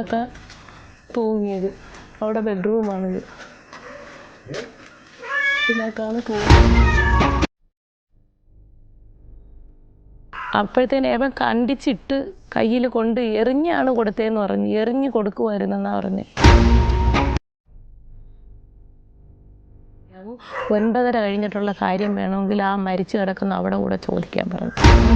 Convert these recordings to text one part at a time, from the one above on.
ഇതിനകത്ത് തൂങ്ങിയത്. അവിടെ ബെഡ്റൂമാണിത് ഇതിനകത്താണ് തൂങ്ങിയത് അപ്പോഴത്തേന് അവൻ കണ്ടിച്ചിട്ട് കയ്യിൽ കൊണ്ട് എറിഞ്ഞാണ് കൊടുത്തതെന്ന് പറഞ്ഞു. എറിഞ്ഞ് കൊടുക്കുമായിരുന്നെന്നാണ് പറഞ്ഞ്. ഒൻപതര കഴിഞ്ഞിട്ടുള്ള കാര്യം വേണമെങ്കിൽ ആ മരിച്ചു കിടക്കുന്ന അവിടെ കൂടെ ചോദിക്കാൻ പറഞ്ഞു.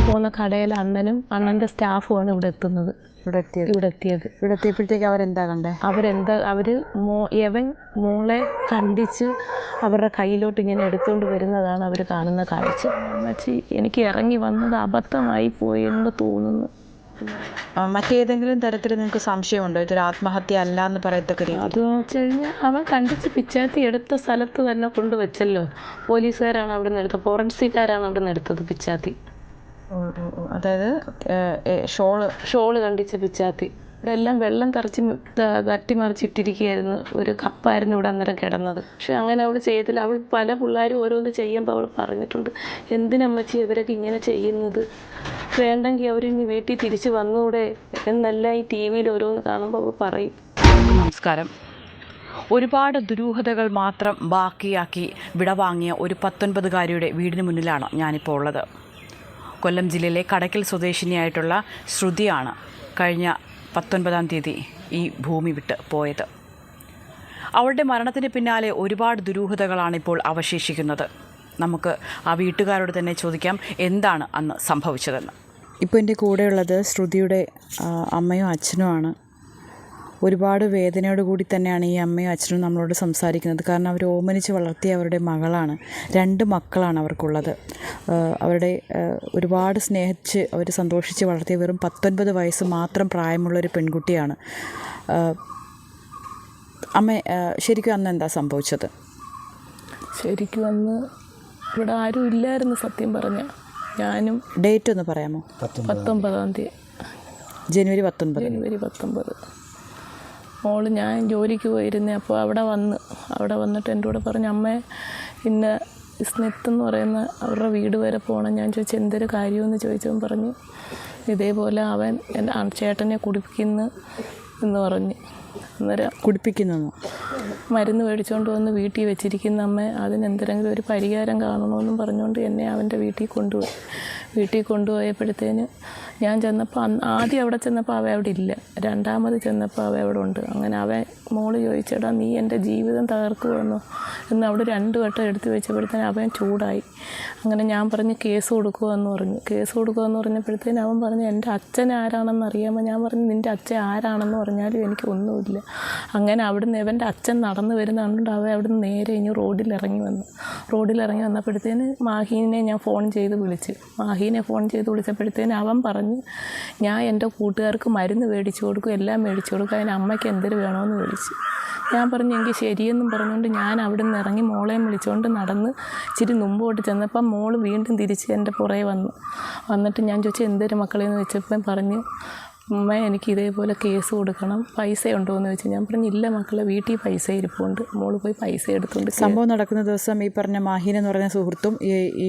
പോകുന്ന കടയിൽ അണ്ണനും അണ്ണന്റെ സ്റ്റാഫുമാണ് ഇവിടെ എത്തുന്നത്. ഇവിടെ എത്തിയത്? ഇവിടെ എത്തിയത്. ഇവിടെ എത്തിയപ്പോഴത്തേക്ക് അവരെന്താ കണ്ടേ? അവരെന്താ അവർ മോ യവൻ മോളെ കണ്ടിച്ച് അവരുടെ കയ്യിലോട്ട് ഇങ്ങനെ എടുത്തുകൊണ്ട് വരുന്നതാണ് അവർ കാണുന്ന കാഴ്ച. എനിക്ക് ഇറങ്ങി വന്നത് അബദ്ധമായി പോയെന്ന് തോന്നുന്നു. ആ, മറ്റേതെങ്കിലും തരത്തിൽ നിങ്ങൾക്ക് സംശയമുണ്ടോ? ഇതൊരു ആത്മഹത്യ അല്ല എന്ന് പറയത്തക്ക രീതി. അത് വെച്ച് കഴിഞ്ഞാൽ അവൻ കണ്ടിച്ച് പിച്ചാത്തി എടുത്ത സ്ഥലത്ത് തന്നെ കൊണ്ടുവച്ചല്ലോ പോലീസുകാരാണ് അവിടെ നിന്ന് എടുത്തത്. ഫോറൻസിക്കാരാണ് അവിടെ നിന്ന് എടുത്തത് പിച്ചാത്തി. അതായത് ഷോൾ. ഷോൾ കണ്ടിച്ച പിച്ചാത്തി. ഇവിടെ എല്ലാം വെള്ളം തറച്ച് തട്ടിമറിച്ചിട്ടിരിക്കുകയായിരുന്നു ഒരു കപ്പായിരുന്നു ഇവിടെ അന്നേരം കിടന്നത്. പക്ഷെ അങ്ങനെ അവൾ ചെയ്തില്ല. അവൾ പല പിള്ളേരും ഓരോന്ന് ചെയ്യുമ്പോൾ അവൾ പറഞ്ഞിട്ടുണ്ട്. എന്തിനമ്മച്ചി ഇവരൊക്കെ ഇങ്ങനെ ചെയ്യുന്നത്? വേണ്ടെങ്കിൽ അവരിനി വീട്ടിൽ തിരിച്ചു വന്നുകൂടെ എന്നല്ല ഈ ടി വിയിൽ ഓരോന്ന് കാണുമ്പോൾ പറയും. നമസ്കാരം. ഒരുപാട് ദുരൂഹതകൾ മാത്രം ബാക്കിയാക്കി വിടവാങ്ങിയ ഒരു പത്തൊൻപതുകാരിയുടെ വീടിന് മുന്നിലാണ് ഞാനിപ്പോൾ ഉള്ളത്. കൊല്ലം ജില്ലയിലെ കടക്കൽ സ്വദേശിനിയായിട്ടുള്ള ശ്രുതിയാണ് കഴിഞ്ഞ പത്തൊൻപതാം തീയതി ഈ ഭൂമി വിട്ട് പോയത്. അവളുടെ മരണത്തിന് പിന്നാലെ ഒരുപാട് ദുരൂഹതകളാണ് ഇപ്പോൾ അവശേഷിക്കുന്നത്. നമുക്ക് ആ വീട്ടുകാരോട് തന്നെ ചോദിക്കാം എന്താണ് അന്ന് സംഭവിച്ചതെന്ന്. ഇപ്പോൾ എന്റെ കൂടെയുള്ളത് ശ്രുതിയുടെ അമ്മയും അച്ഛനുമാണ് ഒരുപാട് വേദനയോട് കൂടി തന്നെയാണ് ഈ അമ്മയും അച്ഛനും നമ്മളോട് സംസാരിക്കുന്നത്. കാരണം അവർ ഓമനിച്ച് വളർത്തിയ അവരുടെ മകളാണ്. രണ്ട് മക്കളാണ് അവർക്കുള്ളത്. അവരുടെ ഒരുപാട് സ്നേഹിച്ച് അവർ സന്തോഷിച്ച് വളർത്തിയ വെറും പത്തൊൻപത് വയസ്സ് മാത്രം പ്രായമുള്ള ഒരു പെൺകുട്ടിയാണ്. അമ്മ ശരിക്കും അന്ന് എന്താ സംഭവിച്ചത്? ശരിക്കും അന്ന് ഇവിടെ ആരും ഇല്ലായിരുന്നു സത്യം പറഞ്ഞ. ഞാനും ഡേറ്റ് ഒന്ന് പറയാമോ? പത്തൊമ്പതാം തീയതി. ജനുവരി പത്തൊമ്പത്. ജനുവരി പത്തൊമ്പത്. മോൾ ഞാൻ ജോലിക്ക് പോയിരുന്നേ അപ്പോൾ അവിടെ വന്ന് അവിടെ വന്നിട്ട് എന്റെ കൂടെ പറഞ്ഞു അമ്മേ ഇന്ന് സ്നിത്ത് എന്ന് പറയുന്ന അവരുടെ വീട് വരെ പോകണം ഞാൻ ചോദിച്ചു എന്തൊരു കാര്യമെന്ന്? ചോദിച്ചവൻ പറഞ്ഞു ഇതേപോലെ അവൻ എന്റെ ചേട്ടനെ കുടിപ്പിക്കുന്നു എന്ന് പറഞ്ഞു. അന്നേരം കുടിപ്പിക്കുന്നു മരുന്ന് മേടിച്ചുകൊണ്ട് വന്ന് വീട്ടിൽ വെച്ചിരിക്കുന്ന അമ്മ അതിനെന്തെങ്കിലും ഒരു പരിഹാരം കാണണമെന്നും പറഞ്ഞുകൊണ്ട് എന്നെ അവന്റെ വീട്ടിൽ കൊണ്ടുപോയി വീട്ടിൽ കൊണ്ടുപോയപ്പോഴത്തേന് ഞാൻ ചെന്നപ്പോൾ അന്ന് ആദ്യം അവിടെ ചെന്നപ്പോൾ അവ അവിടെ ഇല്ല. രണ്ടാമത് ചെന്നപ്പോൾ അവ അവിടെ ഉണ്ട്. അങ്ങനെ അവൻ മോൾ ചോദിച്ചടാ നീ എന്റെ ജീവിതം തകർക്കുമെന്നോ എന്ന് അവിടെ രണ്ട് വട്ടം എടുത്തു വെച്ചപ്പോഴത്തേന് അവൻ ചൂടായി. അങ്ങനെ ഞാൻ പറഞ്ഞ് കേസ് കൊടുക്കുമെന്ന് പറഞ്ഞു. കേസ് കൊടുക്കുമെന്ന് പറഞ്ഞപ്പോഴത്തേന് അവൻ പറഞ്ഞു എന്റെ അച്ഛൻ ആരാണെന്ന് അറിയാമോ? ഞാൻ പറഞ്ഞു നിന്റെ അച്ഛൻ ആരാണെന്ന് പറഞ്ഞാലും എനിക്ക് ഒന്നുമില്ല അങ്ങനെ അവിടുന്ന് ഇവന്റെ അച്ഛൻ നടന്നു വരുന്ന കണ്ടുകൊണ്ട് അവൻ അവിടുന്ന് നേരെ ഇനി റോഡിൽ ഇറങ്ങി വന്നു. റോഡിൽ ഇറങ്ങി വന്നപ്പോഴത്തേന് മാഹീനെ ഞാൻ ഫോൺ ചെയ്ത് വിളിച്ച്. മാഹീനെ ഫോൺ ചെയ്ത് വിളിച്ചപ്പോഴത്തേന് അവൻ പറഞ്ഞു ഞാൻ എന്റെ കൂട്ടുകാർക്ക് മരുന്ന് മേടിച്ചു കൊടുക്കും എല്ലാം മേടിച്ചു കൊടുക്കും അതിന് അമ്മയ്ക്ക് എന്തൊരു വേണമെന്ന് വിളിച്ച് ഞാൻ പറഞ്ഞു എനിക്ക് ശരിയെന്നും പറഞ്ഞുകൊണ്ട് ഞാൻ അവിടെ നിന്ന് ഇറങ്ങി മോളെയും വിളിച്ചുകൊണ്ട് നടന്ന് ഇച്ചിരി മുമ്പോട്ട് ചെന്നപ്പം മോൾ വീണ്ടും തിരിച്ച് എന്റെ പുറകെ വന്നു. വന്നിട്ട് ഞാൻ ചോദിച്ചു എന്തൊരു മക്കളെന്ന്? വെച്ചപ്പം പറഞ്ഞ് അമ്മ എനിക്ക് ഇതേപോലെ കേസ് കൊടുക്കണം. പൈസ ഉണ്ടോ എന്ന് ചോദിച്ചാൽ ഞാൻ പറഞ്ഞു ഇല്ല മക്കളെ വീട്ടിൽ പൈസ ഇരിപ്പുണ്ട് മോൾ പോയി പൈസ എടുത്തുകൊണ്ട് സംഭവം നടക്കുന്ന ദിവസം ഈ പറഞ്ഞ മാഹീൻ എന്ന് പറഞ്ഞ സുഹൃത്തും ഈ ഈ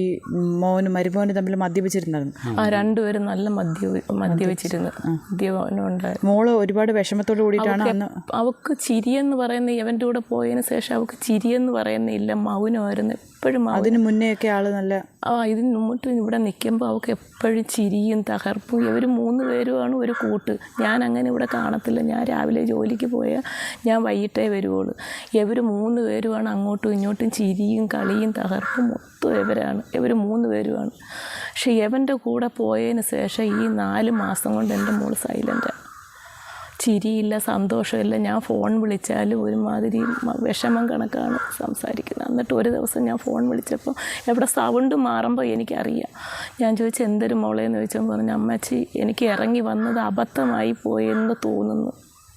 മോനും മരുമോനും തമ്മിൽ മദ്യപിച്ചിരുന്നതും ആ രണ്ടുപേരും നല്ല മദ്യ മദ്യപിച്ചിരുന്നു. മദ്യപാനം ഉണ്ടായിരുന്നു മോൾ ഒരുപാട് വിഷമത്തോട് കൂടിയിട്ടാണ് അന്ന് അവക്ക് ചിരിയെന്ന് പറയുന്ന ഇവന്റെ കൂടെ പോയതിന് ശേഷം അവക്ക് ചിരിയെന്ന് പറയുന്നില്ല മൗനമായിരുന്നു. എപ്പോഴും അതിന് മുന്നേ ഒക്കെ ആൾ നല്ല ആ ഇതിന് മുമ്പോട്ട് ഇവിടെ നിൽക്കുമ്പോൾ അവൾക്ക് എപ്പോഴും ചിരിയും തകർപ്പും. ഇവർ മൂന്ന് പേരുമാണ് ഒരു കൂട്ട്. ഞാൻ അങ്ങനെ ഇവിടെ കാണത്തില്ല. ഞാൻ രാവിലെ ജോലിക്ക് പോയാൽ ഞാൻ വൈകിട്ടേ വരുവുള്ളൂ. ഇവർ മൂന്ന് പേരുമാണ് അങ്ങോട്ടും ഇങ്ങോട്ടും ചിരിയും കളിയും തകർപ്പും മൊത്തം ഇവരാണ്. ഇവർ മൂന്ന് പേരുമാണ്. പക്ഷേ ഇവന്റെ കൂടെ പോയതിന് ശേഷം ഈ നാല് മാസം കൊണ്ട് എന്റെ മോൾ സൈലന്റാണ് ചിരിയില്ല സന്തോഷമില്ല. ഞാൻ ഫോൺ വിളിച്ചാലും ഒരുമാതിരി വിഷമം കണക്കാണ് സംസാരിക്കുന്നത്. എന്നിട്ട് ഒരു ദിവസം ഞാൻ ഫോൺ വിളിച്ചപ്പോൾ എവിടെ സൗണ്ട് മാറുമ്പോൾ എനിക്കറിയാം. ഞാൻ ചോദിച്ചു എന്തൊരു മോളേന്ന് ചോദിച്ചപ്പോൾ പറഞ്ഞു അമ്മച്ചി എനിക്ക് ഇറങ്ങി വന്നത് അബദ്ധമായി പോയെന്ന് തോന്നുന്നു.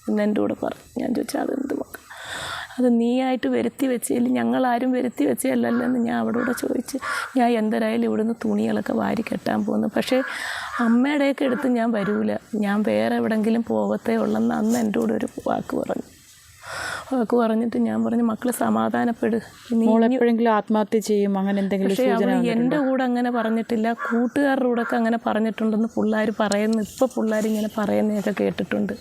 എന്നെന്റെ കൂടെ പറഞ്ഞു. ഞാൻ ചോദിച്ചാൽ അതെന്ത് മക്കൾ അത് നീയായിട്ട് വരുത്തി വെച്ചതിൽ ഞങ്ങളാരും വരുത്തി വെച്ചതല്ലല്ലോ എന്ന് ഞാൻ അവളോട് ചോദിച്ച് ഞാൻ എന്തരായാലും ഇവിടുന്ന് തുണികളൊക്കെ വാരി കെട്ടാൻ പോകുന്നു പക്ഷേ അമ്മയുടെയൊക്കെ എടുത്ത് ഞാൻ വരൂല. ഞാൻ വേറെ എവിടെങ്കിലും പോകത്തേ ഉള്ളെന്ന് അന്ന് എന്റെ കൂടെ ഒരു വാക്ക് പറഞ്ഞു. വാക്ക് പറഞ്ഞിട്ട് ഞാൻ പറഞ്ഞു മക്കൾ സമാധാനപ്പെട്. നീ മോൾ എപ്പോഴെങ്കിലും ആത്മഹത്യ ചെയ്യും അങ്ങനെ എന്തെങ്കിലും പക്ഷേ അവർ എന്റെ കൂടെ അങ്ങനെ പറഞ്ഞിട്ടില്ല. കൂട്ടുകാരുടെ കൂടെ ഒക്കെ അങ്ങനെ പറഞ്ഞിട്ടുണ്ടെന്ന് പിള്ളേർ പറയുന്നു ഇപ്പോൾ പിള്ളേർ ഇങ്ങനെ പറയുന്നതൊക്കെ കേട്ടിട്ടുണ്ട്.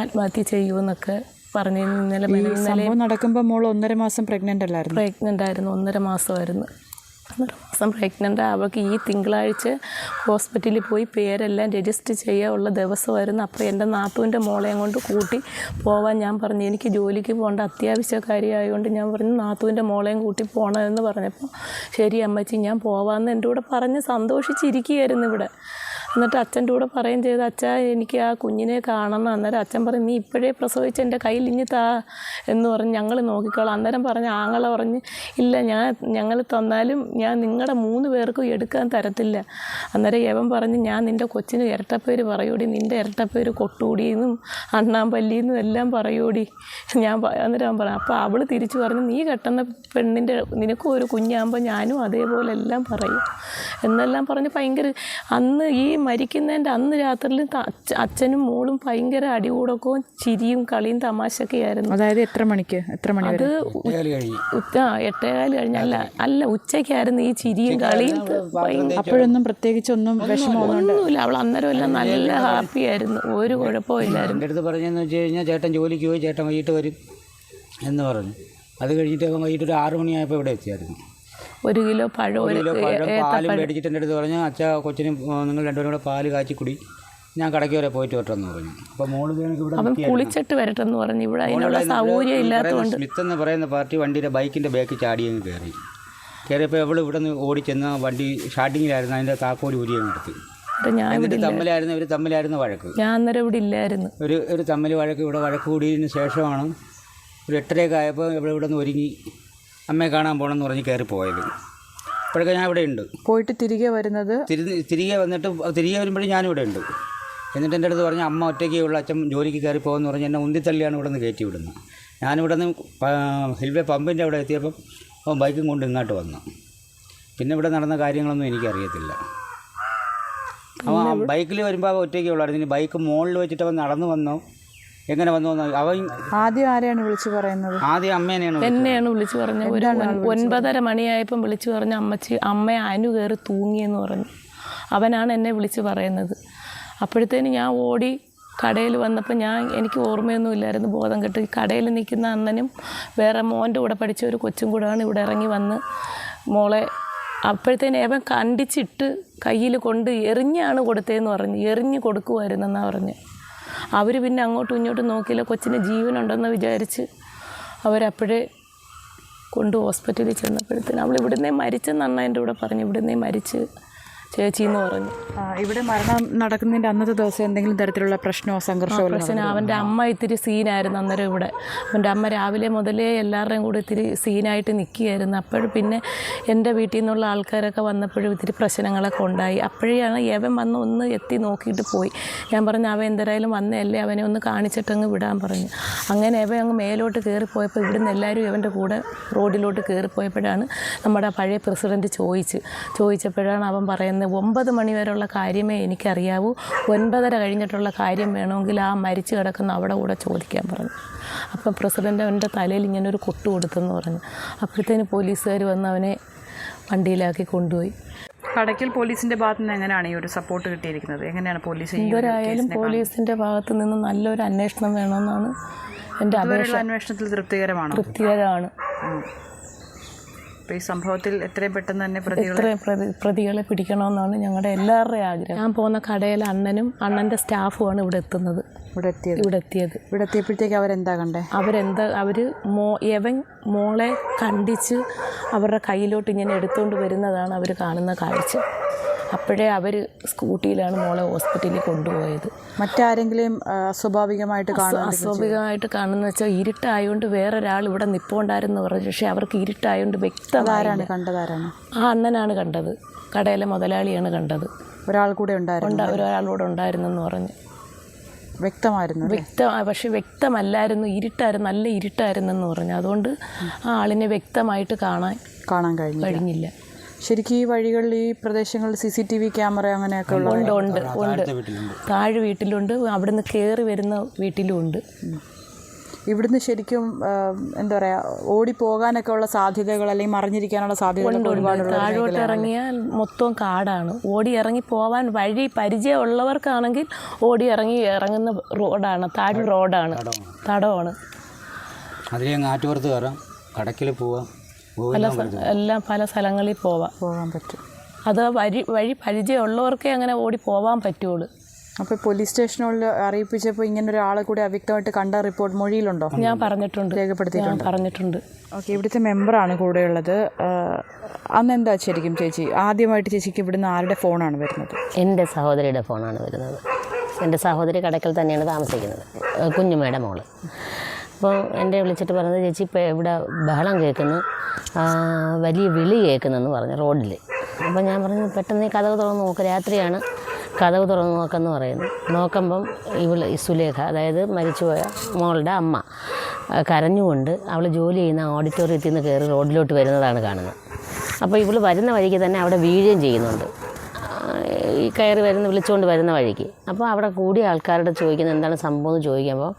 ആത്മഹത്യ ചെയ്യുമെന്നൊക്കെ പറഞ്ഞു ഇന്നലെ സംഭവം നടക്കുമ്പോൾ മോൾ ഒന്നര മാസം പ്രഗ്നന്റ് അല്ലായിരുന്നു? പ്രഗ്നന്റ് ആയിരുന്നു. ഒന്നര മാസമായിരുന്നു. ഒന്നര മാസം പ്രഗ്നന്റ് അവൾക്ക് ഈ തിങ്കളാഴ്ച ഹോസ്പിറ്റലിൽ പോയി പേരെല്ലാം രജിസ്റ്റർ ചെയ്യാനുള്ള ദിവസമായിരുന്നു. അപ്പോൾ എന്റെ നാത്തുവിന്റെ മോളെയും കൊണ്ട് കൂട്ടി പോവാൻ ഞാൻ പറഞ്ഞു. എനിക്ക് ജോലിക്ക് പോകേണ്ട അത്യാവശ്യ കാര്യമായതുകൊണ്ട് ഞാൻ പറഞ്ഞു നാത്തുവിന്റെ മോളെയും കൂട്ടി പോകണമെന്ന് പറഞ്ഞപ്പോൾ ശരി അമ്മച്ചി ഞാൻ പോവാമെന്ന് എന്റെ കൂടെ പറഞ്ഞ് സന്തോഷിച്ചിരിക്കുകയായിരുന്നു ഇവിടെ. എന്നിട്ട് അച്ഛന്റെ കൂടെ പറയുകയും ചെയ്ത് അച്ഛാ എനിക്ക് ആ കുഞ്ഞിനെ കാണണം. അന്നേരം അച്ഛൻ പറയും നീ ഇപ്പോഴേ പ്രസവിച്ച് എന്റെ കയ്യിൽ ഇഞ്ഞി താ. എന്ന് പറഞ്ഞ് ഞങ്ങൾ നോക്കിക്കോളാം. അന്നേരം പറഞ്ഞ് ആങ്ങളെ പറഞ്ഞ് ഇല്ല ഞാൻ ഞങ്ങൾ തന്നാലും ഞാൻ നിങ്ങളുടെ മൂന്ന് പേർക്കും എടുക്കാൻ തരത്തില്ല. അന്നേരം യവൻ പറഞ്ഞ് ഞാൻ നിന്റെ കൊച്ചിന് ഇരട്ടപ്പേര് പറയൂടി നിന്റെ ഇരട്ടപ്പേര് കൊട്ടൂടിയെന്നും അണ്ണാമ്പല്ലിയെന്നും എല്ലാം പറയൂടി. ഞാൻ അന്നേരം അവൻ പറഞ്ഞു അപ്പോൾ അവൾ തിരിച്ചു പറഞ്ഞു നീ കെട്ടുന്ന പെണ്ണിന്റെ നിനക്കും ഒരു കുഞ്ഞാകുമ്പോൾ ഞാനും അതേപോലെ എല്ലാം പറയും. എന്നെല്ലാം പറഞ്ഞ് ഭയങ്കര അന്ന് ഈ മരിക്കുന്നതിന്റെ അന്ന് രാത്രിയിൽ അച്ഛനും മോളും ഭയങ്കര അടികൂടക്കവും ചിരിയും കളിയും തമാശയൊക്കെ ആയിരുന്നു അതായത് എത്ര മണിക്ക്? എത്ര മണി അത് ഉച്ച ആ, എട്ടേകാൽ കഴിഞ്ഞല്ല അല്ല ഉച്ചയ്ക്കായിരുന്നു ഈ ചിരിയും കളിയും. അപ്പോഴൊന്നും പ്രത്യേകിച്ച് ഒന്നും വിഷമമൊന്നുമില്ല ഒന്നുമില്ല. അവൾ അന്നേരം എല്ലാം നല്ല ഹാപ്പി ആയിരുന്നു. ഒരു കുഴപ്പമില്ലായിരുന്നു എന്റെ അടുത്ത് പറഞ്ഞതെന്ന് വെച്ച് കഴിഞ്ഞാൽ ചേട്ടൻ ജോലിക്ക് പോയി ചേട്ടൻ വൈകിട്ട് വരും എന്ന് പറഞ്ഞു. അത് കഴിഞ്ഞിട്ട് അവൻ വൈകിട്ട് ഒരു ആറ് മണിയായപ്പോൾ ഇവിടെ എത്തിയായിരുന്നു. ഒരു കിലോ പഴം ഒരു ഒരു കിലോ പഴം പാലും ഏത്തപ്പഴം. മേടിച്ചിട്ട് എന്റെ അടുത്ത് പറഞ്ഞു അച്ഛാ കൊച്ചിന് നിങ്ങൾ രണ്ടുപേരും കൂടെ പാൽ കാച്ചി കുടി. ഞാൻ കടയ്ക്ക് വരെ പോയിട്ട് വരട്ടെന്ന് പറഞ്ഞു. അപ്പോൾ മോൾ ഇവിടെ അവൻ. കുളിച്ചിട്ട് വരട്ടെന്ന് പറഞ്ഞു. ഇവിടെ അതിനുള്ള സൗകര്യം ഇല്ലാത്തതുകൊണ്ട് സ്മിത്ത് എന്ന് പറയുന്ന പാർട്ടി വണ്ടിയുടെ ബൈക്കിന്റെ ബാക്കിൽ ചാടി അങ്ങ് കയറി. കയറിയപ്പോൾ എവിടെ ഇവിടെ നിന്ന് ഓടിച്ചെന്ന് വണ്ടി ഷാർട്ടിങ്ങിലായിരുന്നു അതിന്റെ താക്കോൽ ഊരി അങ്ങ് എടുത്ത് എന്നിട്ട് തമ്മിലായിരുന്നു ഇവർ തമ്മിലായിരുന്നു വഴക്ക്. ഞാൻ അന്നേരം ഇവിടെ ഇല്ലായിരുന്നു. ഒരു ഒരു തമ്മിൽ വഴക്ക് ഇവിടെ വഴക്ക് കൂടിയതിന് ശേഷമാണ് ഒരു എട്ടരയൊക്കെ ആയപ്പോൾ ഇവിടെ ഇവിടെ നിന്ന് ഒരുങ്ങി. അമ്മയെ കാണാൻ പോകണം എന്ന് പറഞ്ഞ് കയറി പോയത്. ഇപ്പോഴൊക്കെ ഞാൻ ഇവിടെ ഉണ്ട്. പോയിട്ട് തിരികെ വരുന്നത്? തിരികെ വന്നിട്ട് തിരികെ വരുമ്പോഴും ഞാനിവിടെ ഉണ്ട്. എന്നിട്ട് എന്റെ അടുത്ത് പറഞ്ഞ അമ്മ ഒറ്റയ്ക്കേ ഉള്ള അച്ഛൻ ജോലിക്ക് കയറി പോകുമെന്ന് പറഞ്ഞ് എന്നെ ഉന്തിത്തള്ളിയാണ് ഇവിടെ നിന്ന് കയറ്റി വിടുന്നത്. ഞാനിവിടെ നിന്ന് ഹിൽവേ പമ്പിന്റെ അവിടെ എത്തിയപ്പം അവൻ ബൈക്കും കൊണ്ട് ഇങ്ങോട്ട് വന്നു. പിന്നെ ഇവിടെ നടന്ന കാര്യങ്ങളൊന്നും എനിക്കറിയത്തില്ല. അവൻ ബൈക്കിൽ വരുമ്പോൾ അവൻ ഒറ്റയ്ക്കേ ഉള്ളായിരുന്നു. ഇനി ബൈക്ക് മുകളിൽ വെച്ചിട്ട് അവൻ നടന്നു വന്നോ? എങ്ങനെ വന്നു അവൻ ആദ്യം ആരെയാണ് വിളിച്ചു പറയുന്നത്? ആദ്യം അമ്മേനെയാണ്. എന്നെയാണ് വിളിച്ചു പറഞ്ഞത്. ഒരു ഒൻ- ഒൻപതര മണിയായപ്പം വിളിച്ചു പറഞ്ഞ അമ്മച്ചി അമ്മ അനു കയറി തൂങ്ങിയെന്ന് പറഞ്ഞു. അവനാണ് എന്നെ വിളിച്ചു പറയുന്നത്. അപ്പോഴത്തേന് ഞാൻ ഓടി കടയിൽ വന്നപ്പോൾ ഞാൻ എനിക്ക് ഓർമ്മയൊന്നും ഇല്ലായിരുന്നു ബോധം കെട്ട്. കടയിൽ നിൽക്കുന്ന അണ്ണനും വേറെ മോന്റെ കൂടെ പഠിച്ച ഒരു കൊച്ചും കൂടെയാണ് ഇവിടെ ഇറങ്ങി വന്ന് മോളെ അപ്പോഴത്തേന് ഏവൻ കണ്ടിച്ചിട്ട് കയ്യിൽ കൊണ്ട് എറിഞ്ഞാണ് കൊടുത്തതെന്ന് പറഞ്ഞു. എറിഞ്ഞ് കൊടുക്കുമായിരുന്നെന്നാണ് പറഞ്ഞ്. അവർ പിന്നെ അങ്ങോട്ടും ഇങ്ങോട്ടും നോക്കിയില്ല. കൊച്ചിന് ജീവനുണ്ടെന്ന് വിചാരിച്ച് അവരപ്പോഴേ കൊണ്ട് ഹോസ്പിറ്റലിൽ ചെന്നപ്പോഴത്തേന് അവൾ ഇവിടുന്നേ മരിച്ചെന്നാണ് എന്റെ കൂടെ പറഞ്ഞു ഇവിടുന്നേ മരിച്ച് ചേച്ചി എന്ന് പറഞ്ഞു. ഇവിടെ മരണം നടക്കുന്നതിന്റെ അന്നത്തെ ദിവസം എന്തെങ്കിലും തരത്തിലുള്ള പ്രശ്നമോ സംഘർഷമോ പ്രശ്നം. അവന്റെ അമ്മ ഇത്തിരി സീനായിരുന്നു അന്നേരം ഇവിടെ. അവന്റെ അമ്മ രാവിലെ മുതലേ എല്ലാവരുടെയും കൂടെ ഇത്തിരി സീനായിട്ട് നിൽക്കുകയായിരുന്നു അപ്പോഴും പിന്നെ എന്റെ വീട്ടിൽ നിന്നുള്ള ആൾക്കാരൊക്കെ വന്നപ്പോഴും ഇത്തിരി പ്രശ്നങ്ങളൊക്കെ ഉണ്ടായി. അപ്പോഴാണ് യവൻ വന്ന് ഒന്ന് എത്തി നോക്കിയിട്ട് പോയി. ഞാൻ പറഞ്ഞു അവൻ എന്തായാലും വന്നതല്ലേ അവനെ ഒന്ന് കാണിച്ചിട്ടങ്ങ് വിടാൻ പറഞ്ഞു. അങ്ങനെ യവൻ അങ്ങ് മേലോട്ട് കയറിപ്പോയപ്പോൾ ഇവിടുന്ന് എല്ലാവരും ഇവന്റെ കൂടെ റോഡിലോട്ട് കയറിപ്പോയപ്പോഴാണ് നമ്മുടെ പഴയ പ്രസിഡന്റ് ചോദിച്ച്. ചോദിച്ചപ്പോഴാണ് അവൻ പറയുന്നത് ഒമ്പത് മണിവരെയുള്ള കാര്യമേ എനിക്കറിയാവൂ. ഒൻപതര കഴിഞ്ഞിട്ടുള്ള കാര്യം വേണമെങ്കിൽ ആ മരിച്ചു കിടക്കുന്ന അവിടെ കൂടെ ചോദിക്കാൻ പറഞ്ഞു. അപ്പം പ്രസിഡന്റ് അവന്റെ തലയിൽ ഇങ്ങനെ ഒരു കൊട്ടു കൊടുത്തെന്ന് പറഞ്ഞു. അപ്പോഴത്തേന് പോലീസുകാർ വന്ന് അവനെ വണ്ടിയിലാക്കി കൊണ്ടുപോയി. കടയ്ക്കൽ പോലീസിന്റെ ഭാഗത്ത് നിന്ന് എങ്ങനെയാണ് ഈ ഒരു സപ്പോർട്ട് കിട്ടിയിരിക്കുന്നത്? എങ്ങനെയാണ് പോലീസ് ഇവരായാലും എന്തോരായാലും പോലീസിന്റെ ഭാഗത്ത് നിന്ന് നല്ലൊരു അന്വേഷണം വേണമെന്നാണ് എന്റെ അപേക്ഷ. അന്വേഷണത്തിൽ തൃപ്തികരമാണ്? തൃപ്തികരമാണ്. അപ്പോൾ ഈ സംഭവത്തിൽ എത്രയും പെട്ടെന്ന് തന്നെ പ്രതികളെ പ്രതികളെ പിടിക്കണമെന്നാണ് ഞങ്ങളുടെ എല്ലാവരുടെയും ആഗ്രഹം. ഞാൻ പോകുന്ന കടയിലെ അണ്ണനും അണ്ണന്റെ സ്റ്റാഫുമാണ് ഇവിടെ എത്തുന്നത്. ഇവിടെ എത്തിയത്? ഇവിടെ എത്തിയത്. ഇവിടെ എത്തിയപ്പോഴത്തേക്ക് അവരെന്താ കണ്ടേ? അവരെന്താ അവർ മോ യവൻ മോളെ കണ്ടിച്ച് അവരുടെ കയ്യിലോട്ട് ഇങ്ങനെ എടുത്തുകൊണ്ട് വരുന്നതാണ് അവർ കാണുന്ന കാഴ്ച. അപ്പോഴേ അവർ സ്കൂട്ടിയിലാണ് മോളെ ഹോസ്പിറ്റലിൽ കൊണ്ടുപോയത്. മറ്റാരെങ്കിലും അസ്വാഭാവികമായിട്ട് കാണുന്നത് അസ്വാഭാവികമായിട്ട് കാണുന്ന വെച്ചാൽ ഇരുട്ടായതുകൊണ്ട് വേറൊരാൾ ഇവിടെ നിപ്പോണ്ടായിരുന്നു പറഞ്ഞു. പക്ഷേ അവർക്ക് ഇരുട്ടായതുകൊണ്ട് വ്യക്തമാരാണ് കണ്ടതാരാണ് ആ അണ്ണനാണ് കണ്ടത്. കടയിലെ മുതലാളിയാണ് കണ്ടത്. ഒരാൾ കൂടെ ഉണ്ടായിരുന്നു ഒരാളൂടെ ഉണ്ടായിരുന്നെന്ന് പറഞ്ഞു. വ്യക്തമായിരുന്നു? വ്യക്ത പക്ഷെ വ്യക്തമല്ലായിരുന്നു ഇരുട്ടായിരുന്നു നല്ല ഇരുട്ടായിരുന്നെന്ന് പറഞ്ഞു. അതുകൊണ്ട് ആ ആളിനെ വ്യക്തമായിട്ട് കാണാൻ കാണാൻ കഴിഞ്ഞു കഴിഞ്ഞില്ല. ശരിക്കും ഈ വഴികളിൽ ഈ പ്രദേശങ്ങളിൽ C C T V camera അങ്ങനെയൊക്കെ ഉള്ള ഉണ്ട് ഉണ്ട് ഉണ്ട്. താഴെ വീട്ടിലുണ്ട്. അവിടുന്ന് കയറി വരുന്ന വീട്ടിലും ഉണ്ട്. ഇവിടുന്ന് ശരിക്കും എന്താ പറയുക ഓടിപ്പോകാനൊക്കെ ഉള്ള സാധ്യതകൾ അല്ലെങ്കിൽ മറിഞ്ഞിരിക്കാനുള്ള സാധ്യതകൾ ഒരുപാട് താഴോട്ട് ഇറങ്ങിയാൽ മൊത്തം കാടാണ്. ഓടി ഇറങ്ങി പോവാൻ വഴി പരിചയമുള്ളവർക്കാണെങ്കിൽ ഓടി ഇറങ്ങി ഇറങ്ങുന്ന റോഡാണ്. താഴ് റോഡാണ്. തടമാണ്. അതിലേ ആറ്റുപുറത്ത് കയറാം. കടക്കിൽ പോവാം. പല എല്ലാ എല്ലാം പല സ്ഥലങ്ങളിൽ പോവാം. പോകാൻ പറ്റും. അത് വഴി വഴി പരിചയമുള്ളവർക്കേ അങ്ങനെ ഓടി പോവാൻ പറ്റുള്ളൂ. അപ്പോൾ പോലീസ് സ്റ്റേഷനുകളിൽ അറിയിപ്പിച്ചപ്പോൾ ഇങ്ങനെ ഒരാളെ കൂടി അവ്യക്തമായിട്ട് കണ്ട റിപ്പോർട്ട് മൊഴിയിലുണ്ടോ? ഞാൻ പറഞ്ഞിട്ടുണ്ട്. ഞാൻ പറഞ്ഞിട്ടുണ്ട്. ഓക്കെ ഇവിടുത്തെ മെമ്പറാണ് കൂടെയുള്ളത്. അന്ന് എന്താ ശരിക്കും ചേച്ചി? ആദ്യമായിട്ട് ചേച്ചിക്ക് ഇവിടുന്ന് ആരുടെ ഫോണാണ് വരുന്നത്? എന്റെ സഹോദരിയുടെ ഫോണാണ് വരുന്നത്. എന്റെ സഹോദരി കടക്കൽ തന്നെയാണ് താമസിക്കുന്നത്. കുഞ്ഞുമ്മയുടെ മോൾ. അപ്പോൾ എന്റെ വിളിച്ചിട്ട് പറഞ്ഞത് ചേച്ചി ഇപ്പോൾ ഇവിടെ ബഹളം കേൾക്കുന്നു. വലിയ വിളി കേൾക്കുന്നെന്ന് പറഞ്ഞു റോഡിൽ അപ്പോൾ ഞാൻ പറഞ്ഞു പെട്ടെന്ന് കഥവ് തുറന്ന് നോക്ക്. രാത്രിയാണ് കഥവ് തുറന്ന് നോക്കെന്ന് പറയുന്നു. നോക്കുമ്പം ഇവൾ സുലേഖ അതായത് മരിച്ചുപോയ മോളുടെ അമ്മ കരഞ്ഞുകൊണ്ട് അവൾ ജോലി ചെയ്യുന്ന ഓഡിറ്റോറിയത്തിൽ നിന്ന് കയറി റോഡിലോട്ട് വരുന്നതാണ് കാണുന്നത്. അപ്പോൾ ഇവൾ വരുന്ന വഴിക്ക് തന്നെ അവിടെ വീഴുകയും ചെയ്യുന്നുണ്ട്. ഈ കയറി വരുന്ന വിളിച്ചുകൊണ്ട് വരുന്ന വഴിക്ക്. അപ്പോൾ അവിടെ കൂടിയ ആൾക്കാരോട് ചോദിക്കുന്നത് എന്താണ് സംഭവം എന്ന് ചോദിക്കുമ്പോൾ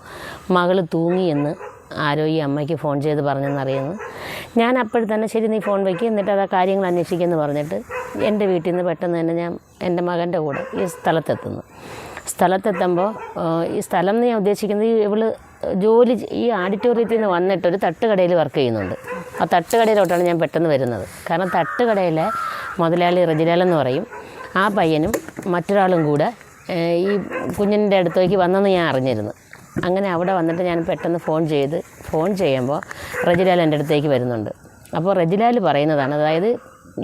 മകൾ തൂങ്ങിയെന്ന് ആരോ ഈ അമ്മയ്ക്ക് ഫോൺ ചെയ്ത് പറഞ്ഞെന്നറിയുന്നു ഞാൻ അപ്പോഴും തന്നെ ശരി നീ ഫോൺ വയ്ക്കുക എന്നിട്ട് അത് ആ കാര്യങ്ങൾ അന്വേഷിക്കുമെന്ന് പറഞ്ഞിട്ട് എന്റെ വീട്ടിൽ നിന്ന് പെട്ടെന്ന് തന്നെ ഞാൻ എന്റെ മകന്റെ കൂടെ ഈ സ്ഥലത്തെത്തുന്നു. സ്ഥലത്തെത്തുമ്പോൾ ഈ സ്ഥലം എന്ന് ഞാൻ ഉദ്ദേശിക്കുന്നത് ഇവൾ ജോലി ഈ ആഡിറ്റോറിയത്തിൽ നിന്ന് വന്നിട്ട് ഒരു തട്ടുകടയിൽ വർക്ക് ചെയ്യുന്നുണ്ട്. ആ തട്ടുകടയിലോട്ടാണ് ഞാൻ പെട്ടെന്ന് വരുന്നത്. കാരണം തട്ടുകടയിലെ മുതലാളി റജിലാലെന്ന് പറയും ആ പയ്യനും മറ്റൊരാളും കൂടെ ഈ കുഞ്ഞിന്റെ അടുത്തേക്ക് വന്നെന്ന് ഞാൻ അറിഞ്ഞിരുന്നു. അങ്ങനെ അവിടെ വന്നിട്ട് ഞാൻ പെട്ടെന്ന് ഫോൺ ചെയ്ത് ഫോൺ ചെയ്യുമ്പോൾ റജിലാൽ എന്റെ അടുത്തേക്ക് വരുന്നുണ്ട്. അപ്പോൾ റജിലാൽ പറയുന്നതാണ് അതായത്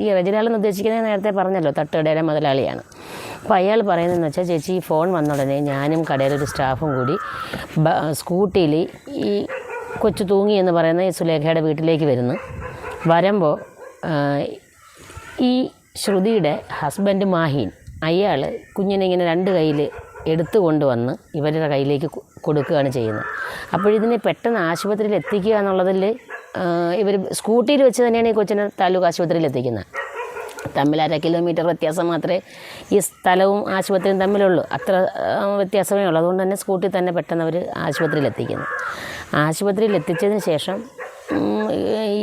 ഈ റജിലാൽ എന്ന് ഉദ്ദേശിക്കുന്നത് നേരത്തെ പറഞ്ഞല്ലോ തട്ടുകടയിലെ മുതലാളിയാണ്. അപ്പോൾ അയാൾ പറയുന്നതെന്ന് വെച്ചാൽ ചേച്ചി ഈ ഫോൺ വന്ന ഉടനെ ഞാനും കടയിലൊരു സ്റ്റാഫും കൂടി സ്കൂട്ടിയിൽ ഈ കൊച്ചു തൂങ്ങി എന്ന് പറയുന്ന ഈ സുലേഖയുടെ വീട്ടിലേക്ക് വരുന്നു. വരുമ്പോൾ ഈ ശ്രുതിയുടെ ഹസ്ബൻഡ് മാഹീൻ അയാൾ കുഞ്ഞിനെ ഇങ്ങനെ രണ്ട് കയ്യിൽ എടുത്തു കൊണ്ടുവന്ന് ഇവരുടെ കയ്യിലേക്ക് കൊടുക്കുകയാണ് ചെയ്യുന്നത്. അപ്പോഴിതിനെ പെട്ടെന്ന് ആശുപത്രിയിൽ എത്തിക്കുക എന്നുള്ളതിൽ ഇവർ സ്കൂട്ടിയിൽ വെച്ച് തന്നെയാണ് ഈ കൊച്ചിനെ താലൂക്ക് ആശുപത്രിയിൽ എത്തിക്കുന്നത്. തമ്മിൽ അര കിലോമീറ്റർ വ്യത്യാസം മാത്രമേ ഈ സ്ഥലവും ആശുപത്രിയും തമ്മിലുള്ളൂ. അത്ര വ്യത്യാസമേ ഉള്ളൂ. അതുകൊണ്ട് തന്നെ സ്കൂട്ടിൽ തന്നെ പെട്ടെന്ന് അവർ ആശുപത്രിയിൽ എത്തിക്കുന്നു. ആശുപത്രിയിൽ എത്തിച്ചതിന് ശേഷം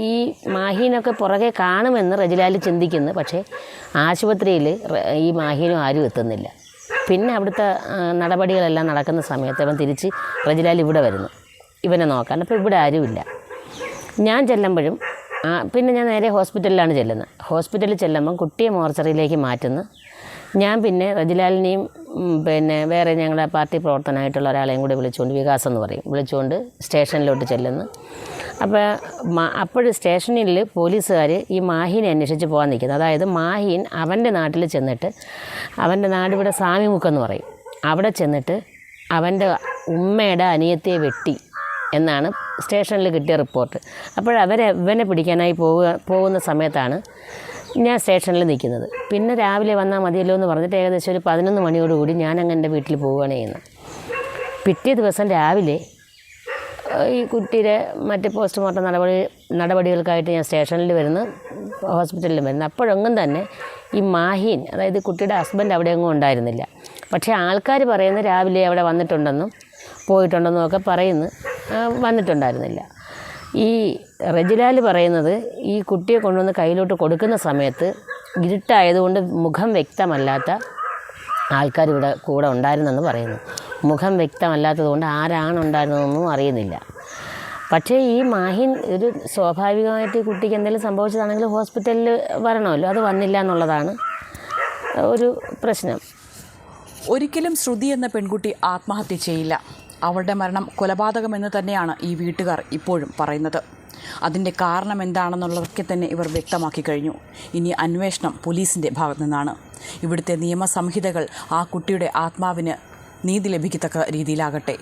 ഈ മാഹീനൊക്കെ പുറകെ കാണുമെന്ന് റജിലാൽ ചിന്തിക്കുന്നു. പക്ഷേ ആശുപത്രിയിൽ ഈ മാഹീനും ആരും എത്തുന്നില്ല. പിന്നെ അവിടുത്തെ നടപടികളെല്ലാം നടക്കുന്ന സമയത്ത് അവൻ തിരിച്ച് റജിലാൽ ഇവിടെ വരുന്നു. ഇവനെ നോക്കാൻ. അപ്പോൾ ഇവിടെ ആരുമില്ല ഞാൻ ചെല്ലുമ്പോഴും പിന്നെ ഞാൻ നേരെ ഹോസ്പിറ്റലിലാണ് ചെല്ലുന്നത്. ഹോസ്പിറ്റലിൽ ചെല്ലുമ്പം കുട്ടിയെ മോർച്ചറിയിലേക്ക് മാറ്റുന്നു. ഞാൻ പിന്നെ റജിലാലിനെയും പിന്നെ വേറെ ഞങ്ങളുടെ പാർട്ടി പ്രവർത്തനമായിട്ടുള്ള ഒരാളെയും കൂടി വിളിച്ചുകൊണ്ട് വികാസം എന്ന് പറയും. വിളിച്ചുകൊണ്ട് സ്റ്റേഷനിലോട്ട് ചെല്ലുന്നു. അപ്പോൾ അപ്പോഴും സ്റ്റേഷനിൽ പോലീസുകാർ ഈ മാഹീനെ അന്വേഷിച്ച് പോകാൻ നിൽക്കുന്നത്. അതായത് മാഹീൻ അവന്റെ നാട്ടിൽ ചെന്നിട്ട് അവന്റെ നാടിവിടെ ഇവിടെ സാമിമുക്കെന്ന് പറയും. അവിടെ ചെന്നിട്ട് അവന്റെ ഉമ്മയുടെ അനിയത്തെ വെട്ടി എന്നാണ് സ്റ്റേഷനിൽ കിട്ടിയ റിപ്പോർട്ട്. അപ്പോഴവരെ ഇവനെ പിടിക്കാനായി പോവുക പോകുന്ന സമയത്താണ് ഞാൻ സ്റ്റേഷനിൽ നിൽക്കുന്നത്. പിന്നെ രാവിലെ വന്നാൽ മതിയല്ലോ എന്ന് പറഞ്ഞിട്ട് ഏകദേശം ഒരു പതിനൊന്ന് മണിയോടുകൂടി ഞാൻ എന്റെ വീട്ടിൽ പോവുകയാണ് ചെയ്യുന്നത്. പിറ്റേ ദിവസം രാവിലെ ഈ കുട്ടിയുടെ മറ്റ് പോസ്റ്റ്മോർട്ടം നടപടി നടപടികൾക്കായിട്ട് ഞാൻ സ്റ്റേഷനിൽ വരുന്നു ഹോസ്പിറ്റലിൽ വരുന്നു. അപ്പോഴൊന്നും തന്നെ ഈ മാഹീൻ അതായത് കുട്ടിയുടെ ഹസ്ബൻഡ് അവിടെ എങ്ങും ഉണ്ടായിരുന്നില്ല. പക്ഷേ ആൾക്കാർ പറയുന്നത് രാവിലെ അവിടെ വന്നിട്ടുണ്ടെന്നും പോയിട്ടുണ്ടെന്നും ഒക്കെ പറയുന്നു വന്നിട്ടുണ്ടായിരുന്നില്ല. ഈ റജിലാൽ പറയുന്നത് ഈ കുട്ടിയെ കൊണ്ടുവന്ന് കയ്യിലോട്ട് കൊടുക്കുന്ന സമയത്ത് ഇരുട്ടായതുകൊണ്ട് മുഖം വ്യക്തമല്ലാത്ത ആൾക്കാർ ഇവിടെ കൂടെ ഉണ്ടായിരുന്നെന്ന് പറയുന്നു. മുഖം വ്യക്തമല്ലാത്തതുകൊണ്ട് ആരാണ് ഉണ്ടായിരുന്നതെന്നും അറിയുന്നില്ല. പക്ഷേ ഈ മാഹിൻ ഒരു സ്വാഭാവികമായിട്ട് ഈ കുട്ടിക്ക് എന്തെങ്കിലും സംഭവിച്ചതാണെങ്കിൽ ഹോസ്പിറ്റലിൽ വരണമല്ലോ? അത് വന്നില്ല എന്നുള്ളതാണ് ഒരു പ്രശ്നം. ഒരിക്കലും ശ്രുതി എന്ന പെൺകുട്ടി ആത്മഹത്യ ചെയ്യില്ല. അവളുടെ മരണം കൊലപാതകമെന്ന് തന്നെയാണ് ഈ വീട്ടുകാർ ഇപ്പോഴും പറയുന്നത്. അതിന്റെ കാരണം എന്താണെന്നുള്ളതൊക്കെ തന്നെ ഇവർ വ്യക്തമാക്കി കഴിഞ്ഞു. ഇനി അന്വേഷണം പോലീസിന്റെ ഭാഗത്തു നിന്നാണ് ഇവിടുത്തെ നിയമസംഹിതകൾ ആ കുട്ടിയുടെ ആത്മാവിന് നീതി ലഭിക്കത്തക്ക രീതിയിലാകട്ടെ.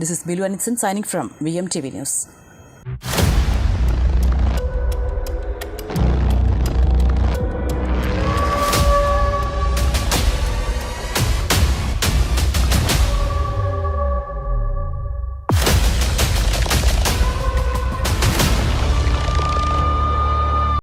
This is Bilu Anilson signing from V M T V news